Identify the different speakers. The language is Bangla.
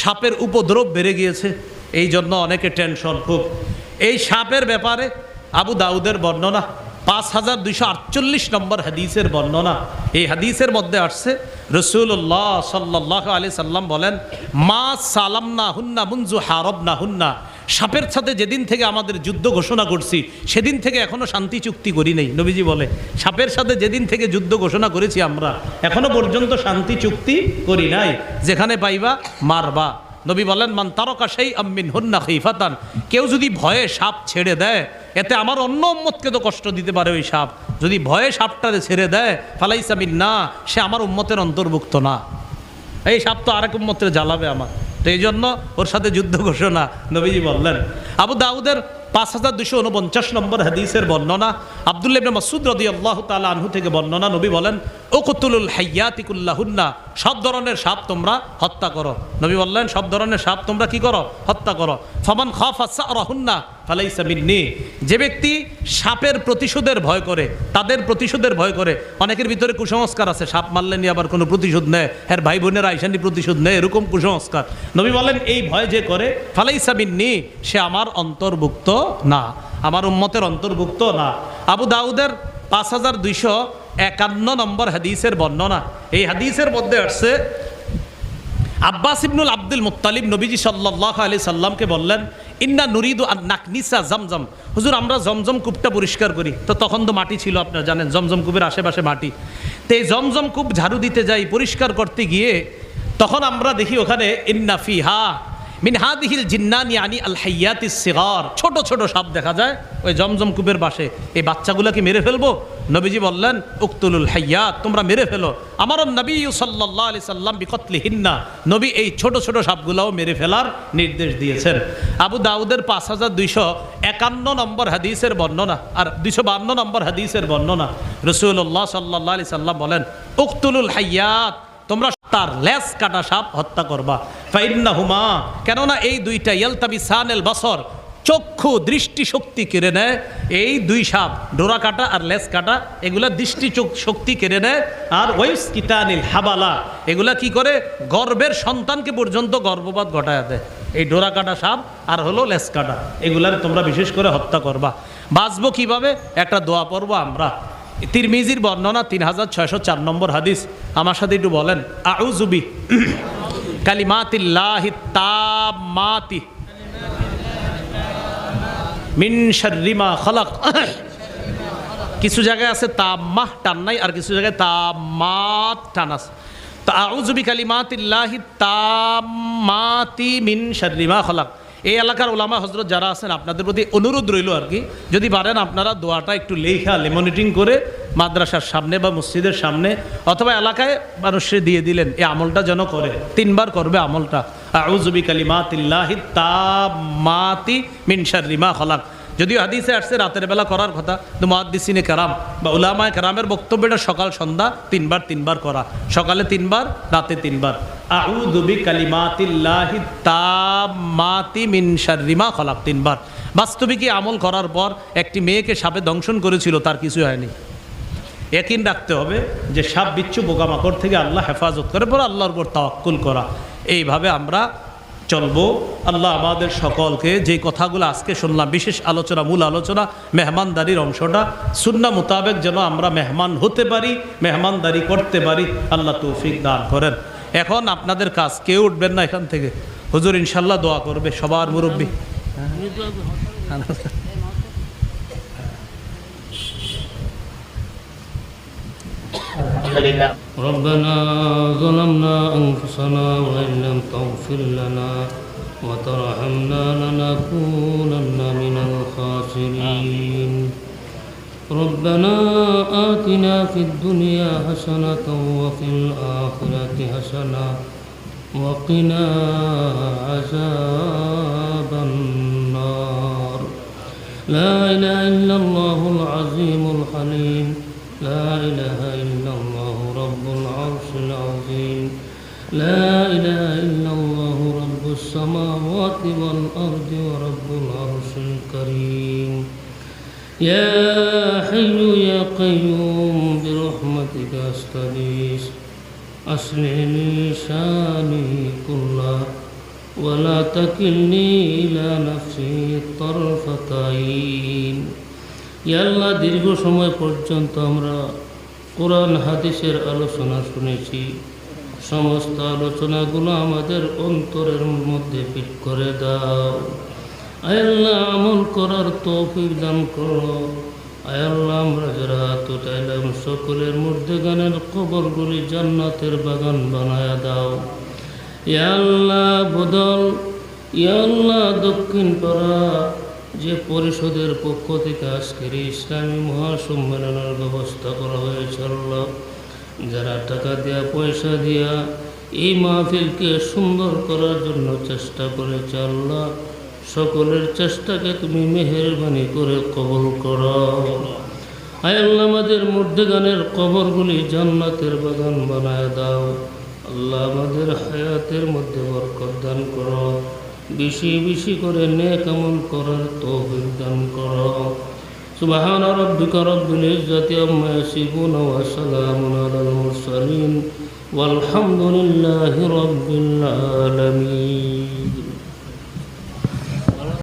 Speaker 1: সাপের উপদ্রব বেড়ে গিয়েছে। এই জন্য অনেকে টেনশন, খুব। এই সাপের ব্যাপারে আবু দাউদের বর্ণনা, পাঁচ হাজার দুইশো আটচল্লিশ নম্বর হাদিসের বর্ণনা। এই হাদিসের মধ্যে আসছে রসুল্লাহ সাল্লাহ আলি সাল্লাম বলেন, মা সালাম না হুন্না মুঞ্জু হারব না হুন্না সাপের সাথে যেদিন থেকে আমাদের যুদ্ধ ঘোষণা করছি, সেদিন থেকে এখনও শান্তি চুক্তি করি নেই। নবীজি বলে, সাপের সাথে যেদিন থেকে যুদ্ধ ঘোষণা করেছি আমরা, এখনও পর্যন্ত শান্তি চুক্তি করি নাই। যেখানে পাইবা, মারবা। নবী বলেন, মান তারকা সেই আম্মিন হুন্না খিফাতান। কেউ যদি ভয়ে সাপ ছেড়ে দেয়, এতে আমার অন্য উম্মতকে তো কষ্ট দিতে পারে ওই সাপ। যদি ভয়ে সাপটারে ছেড়ে দেয় ফালাইসামিন না সে আমার উম্মতের অন্তর্ভুক্ত না। এই সাপ তো আরেক উম্মতের জ্বালাবে আমার তো এই জন্য ওর সাথে যুদ্ধ ঘোষণা নবীজি বললেন। আবু দাউদের পাঁচ হাজার দুশো উনপঞ্চাশ নম্বর হাদিসের বর্ণনা আবদুল্লাহ ইবনে মাসুদ রদি আল্লাহ তালা আনহু থেকে বর্ণনা, নবী বলেন ও কতুলুল হাইয়াতিকুল্লাহুন্না সব ধরনের সাপ তোমরা হত্যা করো। নবী বললেন, সব ধরনের সাপ তোমরা কি করো? হত্যা করো। ফমান খফ রহুন্না ফালাইসা মিন্নি। যে ব্যক্তি সাপের প্রতিশোধের ভয় করে, তাদের প্রতিশোধের ভয় করে, অনেকের ভিতরে কুসংস্কার আছে, সাপ মারলে নিয়ে আবার কোনো প্রতিশোধ নেয় হ্যাঁ ভাই বোনের আইসানি প্রতিশোধ নেয় এরকম কুসংস্কার। নবী বলেন, এই ভয় যে করে, ফালাইসা মিন্নি, সে আমার অন্তর্ভুক্ত না, আমার উম্মতের অন্তর্ভুক্ত না। আবু দাউদের পাঁচ হাজার দুইশো একান্ন নম্বর হাদিসের বর্ণনা। এই হাদিসের মধ্যে আসছে আব্বাস ইবনুল আব্দুল মুতালিব নবীজি সাল্লাহ আলি সাল্লামকে বললেন, ইন্না নুরিদু আর নাকনিসা জমজম। হুজুর, আমরা জমজম কূপটা পরিষ্কার করি। তো তখন তো মাটি ছিল আপনার জানেন, জমজম কূপের আশেপাশে মাটি। তো এই জমজম কূপ ঝাড়ু দিতে যাই পরিষ্কার করতে গিয়ে, তখন আমরা দেখি ওখানে, ইন্না হা মিন হাদিহিল জিন্নানি আনি আল হাইয়াতিস সিগার। ছোট ছোট সাপ দেখা যায়, ওই জমজম কূপের পাশে এই বাচ্চাগুলোকে মেরে ফেলব? নবীজি বললেন, উক্তুলুল হাইয়াত, তোমরা মেরে ফেলো। আমার নবী সাল্লাহ আলি সাল্লাম বিকতলি হিন্না নবী এই ছোট ছোট সাপগুলোও মেরে ফেলার নির্দেশ দিয়েছেন। আবু দাউদের পাঁচ হাজার দুইশো একান্ন নম্বর হাদিসের বর্ণনা, আর দুইশো বান্ন নম্বর হাদিসের বর্ণনা। রসুল্লাহ সাল্লাহ আলি সাল্লাম বলেন, উক্তুলুল হাইয়াত, তোমরা তার লেস কাটা সাপ হত্যা করবা। ফাইন্না হুমা কেননা এই দুইটা ইয়েলতাবি সানেল বাসর চক্ষু দৃষ্টি শক্তি কেড়ে নেয়, এই দুই সাপ, ডোরা কাটা আর লেস কাটা, এগুলা দৃষ্টি শক্তি কেড়ে নেয়। আর ওয়েস কিতানিল হাবালা, এগুলা কি করে? গর্বের সন্তানকে পর্যন্ত গর্ভপাত ঘটায় দেয়। এই ডোরা কাটা সাপ আর হলো লেস কাটা, এগুলার তোমরা বিশেষ করে হত্যা করবা। বাঁচবো কীভাবে? একটা দোয়া পড়ব আমরা। তিরমিজির বর্ণনা তিন হাজার ছয়শো চার নম্বর হাদিস। আমার সাথে একটু বলেন আউজুবি কালিমাতিল্লাহি তামাতি। মিন শাররিমা খলাক। কিছু জায়গায় আছে তামাহ টান নাই, আর কিছু জায়গায় তামাত টান আছে। তো আউজুবি কালিমাতিল্লাহি তামাতি মিন শাররিমা খলাক। এই এলাকার ওলামা হজরত যারা আছেন, আপনাদের প্রতি অনুরোধ রইল আর কি। যদি পারেন আপনারা দোয়াটা একটু লেখা লেমনিটিং করে মাদ্রাসার সামনে বা মসজিদের সামনে অথবা এলাকায় মানুষে দিয়ে দিলেন, এই আমলটা যেন করে। তিনবার করবে আমলটা। আউজুবি মিন শাররিমা খলাক। যদিও হাদিসে আসছে, রাতের বেলা করার কথা তো মহাদ্দিসিনে কারাম বা উলামায় কারামের বক্তব্যটা সকাল সন্ধ্যা তিনবার তিনবার করা। সকালে তিনবার, রাতে তিনবার। তিনবার। বাস্তবিকই আমল করার পর একটি মেয়েকে সাপে দংশন করেছিল, তার কিছু হয়নি। একিন রাখতে হবে যে সাপ বিচ্ছু পোকামাকড় থেকে আল্লাহ হেফাজত করে, পর আল্লাহর উপর তাওয়াক্কুল করা। এইভাবে আমরা চলবো। আল্লাহ আমাদের সকলকে যে কথাগুলো আজকে শুনলাম, বিশেষ আলোচনা, মূল আলোচনা, মেহমানদারির অংশটা সুন্না মোতাবেক যেন আমরা মেহমান হতে পারি, মেহমানদারি করতে পারি, আল্লাহ তৌফিক দান করেন। এখন আপনাদের কাজ কেউ উঠবেন না এখান থেকে হুজুর ইনশাল্লাহ দোয়া করবে সবার মুরব্বী
Speaker 2: ربنا ظلمنا أنفسنا وإن لم تغفر لنا وترحمنا لنكونن من الخاسرين ربنا آتنا في الدنيا حسنة وفي الآخرة حسنة وقنا عذاب النار. لا إله إلا الله العظيم الحليم. لا إله إلا الله رب العرش العظيم. لا إله إلا الله رب السماوات والأرض ورب العرش الكريم. يا حي يا قيوم برحمتك أستغيث أصلح لي شاني كله ولا تكلني إلى نفسي طرفة عين ইয়া আল্লাহ দীর্ঘ সময় পর্যন্ত আমরা কোরআন হাদিসের আলোচনা শুনেছি সমস্ত আলোচনাগুলো আমাদের অন্তরের মধ্যে ফিট করে দাও আয়াল্লাহ আমল করার তৌফিক দান করো। আয়াল্লাহ আমরা যারা তো চাইলাম সকলের মধ্যে গানের কবরগুলি জান্নাতের বাগান বানায়া দাও। ইয়াল্লাহ বদল। ইয়াল্লাহ দক্ষিণ পাড়া। যে পরিষদের পক্ষ থেকে আজকের ইসলামী মহাসম্মেলনের ব্যবস্থা করা হয়েছে আল্লাহ। যারা টাকা দেয়া, পয়সা দিয়া এই মাহফিলকে সুন্দর করার জন্য চেষ্টা করেছে আল্লাহ সকলের চেষ্টাকে তুমি মেহেরবানি করে কবল করো আয় আল্লাহ আমাদের মধ্যেগানের কবরগুলি জান্নাতের বাগান বানায় দাও আল্লাহ আমাদের হায়াতের মধ্যে বরকত দান করো বেশি বেশি করে নেক আমল করার তৌফিক দান করো سبحان ربك رب العزة عما يصفون وسلام على المرسلين والحمد لله رب العالمين